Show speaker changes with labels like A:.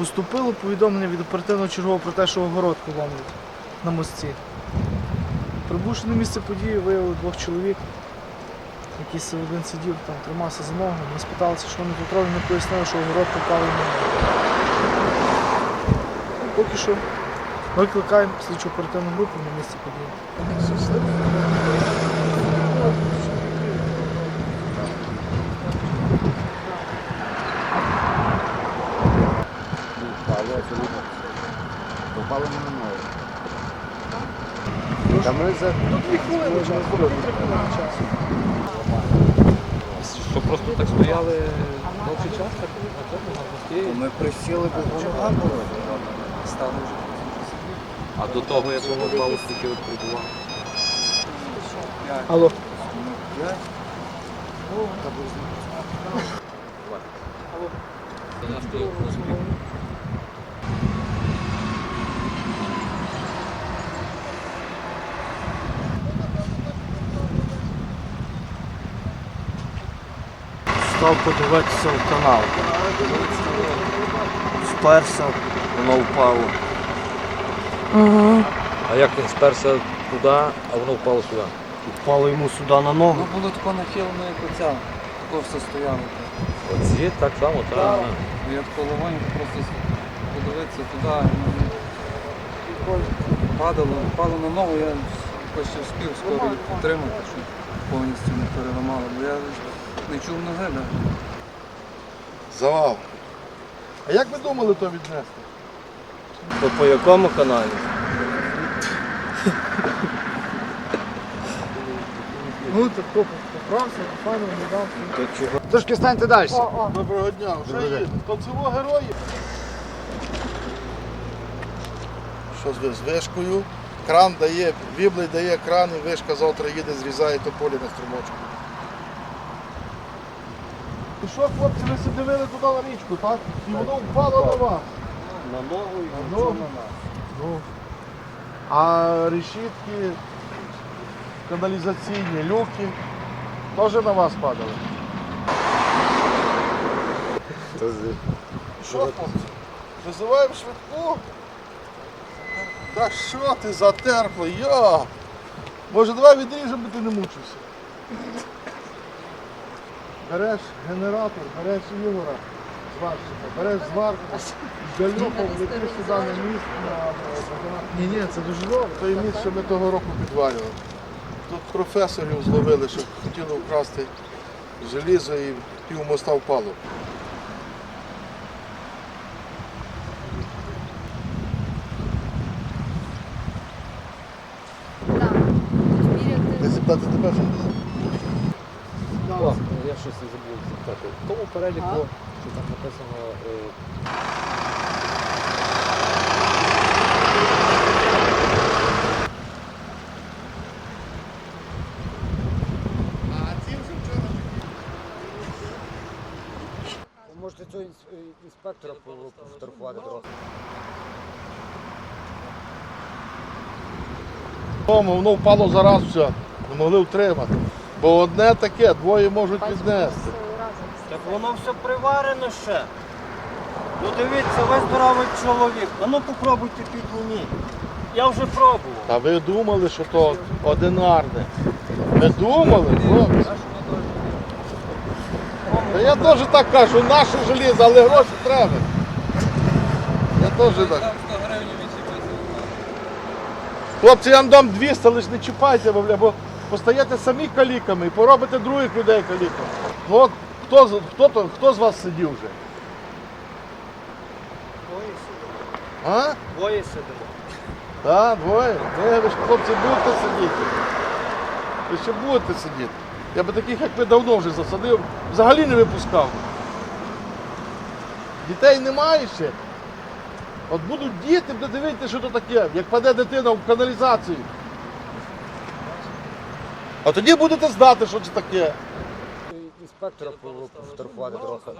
A: Поступило повідомлення від оперативного чергового про те, що огородку ламають на мостці. Прибувши на місце події, виявили двох чоловік, який один сидів, там, тримався за ногу. Ми спиталися, що вони тут не пояснили, що огородка впала на. Поки що викликаємо слідчу оперативну групу на місце події.
B: Впали, абсолютно. Попали ми на ногу. Та ми за.
C: Що просто так стояли довший час, так на цьому на мості?
B: ми присіли, бо голова була.
C: Стали вже. А до того, як воно впало, скільки от прибувало?
A: Алло.
B: Став подивитися в канал. Сперся, воно впало.
C: А як він сперся туди, а воно впало сюди?
B: Впало йому сюди на ногу.
D: Ну було тако нахилено, як оця. Тако все стояло.
C: Оці так само, так.
D: Ну, Я тако легонько просто подивитися туди. ну, Падало, впало на ногу, я ще встиг скоро підтримати, щоб повністю не переламало. Бо я не чув ноги, да.
E: Завал. А як ви думали то віднести?
B: То по якому каналі?
A: Ну, так поправся, файно, не дав.
B: То чого?
E: Трошки станьте далі. Доброго дня. Вже є. То герої. Що з з вишкою? Кран дає, віблий дає кран, і вишка завтра їде, зрізає тополі на струмочку. Що, хлопці, ви се дивили туди на річку, так? І воно впало на вас.
B: На ногу і
E: На ногу? Ну. А решітки, каналізаційні люки теж на вас падали. Що, хлопці? Визиваємо швидку? Та що ти затерпло? Я! Може давай відріжемо, ти не мучився. Береш генератор, береш Ігора, зварщика, береш зварку, з Галюхом летиш сюди на міст на, на,
A: Ні, ні, це дуже добре.
E: той міст, що ми того року підвалювали. Тут професорів зловили, що хотіли вкрасти желізо і пів моста впало.
F: Так,
E: Не запитати
C: я щось забув запитати. В тому переліку, що там написано. е,
B: Можете цього е, інспектора поштрафувати трохи.
E: Тому воно впало зараз все. Не могли втримати. Бо одне таке, двоє можуть віднести.
B: Так воно все приварено ще. Ну дивіться, весь здоровий чоловік. А ну попробуйте підніміть. Я вже пробував.
E: Та ви думали, що то одинарне. Ви думали, хлопці? Та я теж так кажу, наше желізо, але гроші треба. Я теж так.
D: Там 100 гривень відчепився.
E: Хлопці, я вам дам 200, лише не чіпайте, бо, бля, бо постаєте самі каліками і поробите других людей каліками. Ну от хто, з- хто, то- хто з вас сидів вже? А?
B: Двоє сидимо.
E: Так, двоє. Ні, ви ж хлопці будете сидіти. Ви ще будете сидіти. Я би таких, як ви давно вже засадив, взагалі не випускав. Дітей немає ще. От будуть діти, буде дивитися, що то таке, як паде дитина в каналізацію. А тоді будете знати, що це таке.
B: Інспектора поштрафувати трохи.